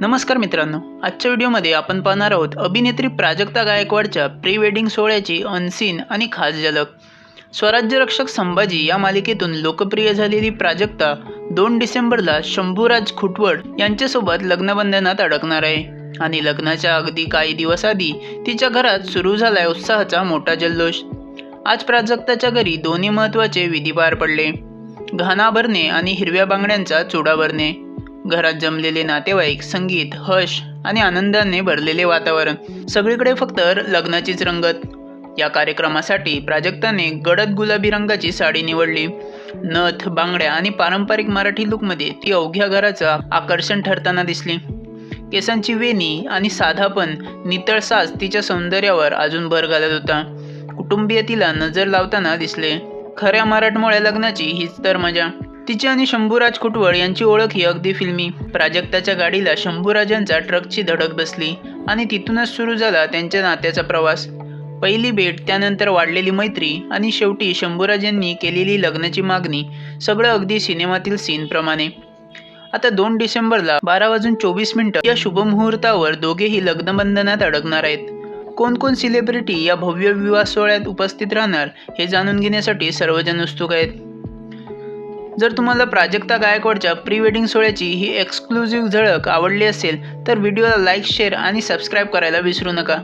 नमस्कार मित्रांनो आजच्या व्हिडिओमध्ये आपण पाहणार आहोत अभिनेत्री प्राजक्ता गायकवाडच्या प्री वेडिंग सोहळ्याची अनसीन आणि खास झलक. स्वराज्य रक्षक संभाजी या मालिकेतून लोकप्रिय झालेली प्राजक्ता दोन डिसेंबरला शंभूराज खुटवड यांच्यासोबत लग्नबंधनात अडकणार आहे. आणि लग्नाच्या अगदी काही दिवस आधी तिच्या घरात सुरू झालाय उत्साहाचा मोठा जल्लोष. आज प्राजक्ताच्या घरी दोन्ही महत्त्वाचे विधी पार पडले. घाणा भरणे आणि हिरव्या बांगड्यांचा चुडा भरणे. घरात जमलेले नातेवाईक संगीत हश आणि आनंदाने भरलेले वातावरण. सगळीकडे फक्त लग्नाचीच रंगत. या कार्यक्रमासाठी प्राजक्ताने गडद गुलाबी रंगाची साडी निवडली. नथ बांगड्या आणि पारंपरिक मराठी लुकमध्ये ती अवघ्या घराचं आकर्षण ठरताना दिसली. केसांची वेणी आणि साधापण नितळ साज तिच्या सौंदर्यावर अजून भर घालत होता. कुटुंबीय तिला नजर लावताना दिसले. खऱ्या मराठमोळ्या लग्नाची हीच तर मजा. तिची आणि शंभूराज कुटवळ यांची ओळख ही अगदी फिल्मी. प्राजक्ताच्या गाडीला शंभूराजांचा ट्रकची धडक बसली आणि तिथूनच सुरू झाला त्यांच्या नात्याचा प्रवास. पहिली भेट त्यानंतर वाढलेली मैत्री आणि शेवटी शंभूराज यांनी केलेली लग्नाची मागणी सगळं अगदी सिनेमातील सीनप्रमाणे आता दोन डिसेंबरला बारा वाजून चोवीस मिनिटं या शुभमुहूर्तावर दोघेही लग्नबंधनात अडकणार आहेत. कोण कोण सेलिब्रिटी या भव्य विवाह सोहळ्यात उपस्थित राहणार हे जाणून घेण्यासाठी सर्वजण उत्सुक आहेत. जर तुम्हाला प्राजक्ता गायकवाडच्या प्री वेडिंग सोहळ्याची ही एक्सक्लुझिव्ह झळक आवडली असेल तर व्हिडिओला लाईक शेअर आणि सबस्क्राईब करायला विसरू नका.